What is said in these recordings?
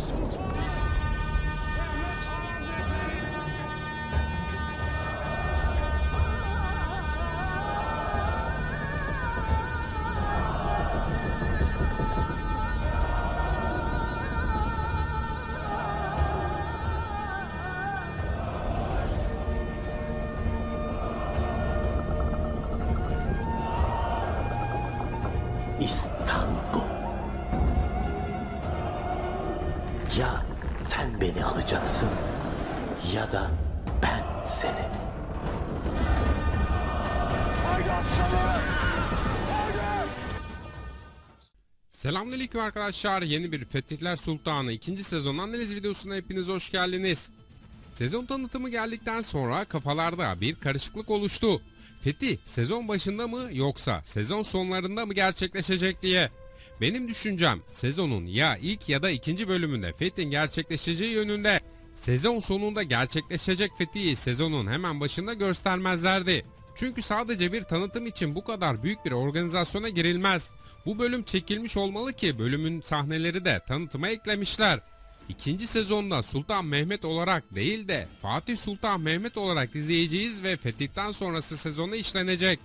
Sultan Mehmet Han Hazretleri İstanbul. Ya sen beni alacaksın ya da ben seni. Selamünaleyküm arkadaşlar. Yeni bir Fetihler Sultanı 2. sezon analiz videosuna hepiniz hoş geldiniz. Sezon tanıtımı geldikten sonra kafalarda bir karışıklık oluştu. Fetih sezon başında mı yoksa sezon sonlarında mı gerçekleşecek diye. Benim düşüncem sezonun ya ilk ya da ikinci bölümünde Fetih'in gerçekleşeceği yönünde. Sezon sonunda gerçekleşecek Fetih'i sezonun hemen başında göstermezlerdi. Çünkü sadece bir tanıtım için bu kadar büyük bir organizasyona girilmez. Bu bölüm çekilmiş olmalı ki bölümün sahneleri de tanıtıma eklemişler. İkinci sezonda Sultan Mehmet olarak değil de Fatih Sultan Mehmet olarak izleyeceğiz ve fetihten sonrası sezonu işlenecek.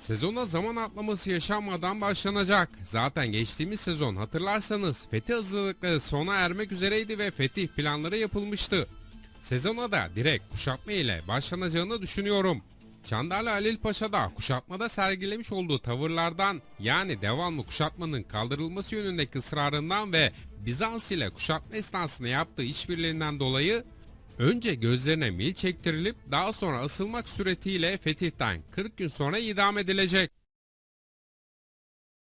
Sezona zaman atlaması yaşanmadan başlanacak. Zaten geçtiğimiz sezon hatırlarsanız fetih hazırlıkları sona ermek üzereydi ve fetih planları yapılmıştı. Sezona da direkt kuşatma ile başlanacağını düşünüyorum. Çandarlı Halil Paşa da kuşatmada sergilemiş olduğu tavırlardan yani devamlı kuşatmanın kaldırılması yönündeki ısrarından ve Bizans ile kuşatma esnasında yaptığı işbirliğinden dolayı önce gözlerine mil çektirilip daha sonra asılmak suretiyle fetihten 40 gün sonra idam edilecek.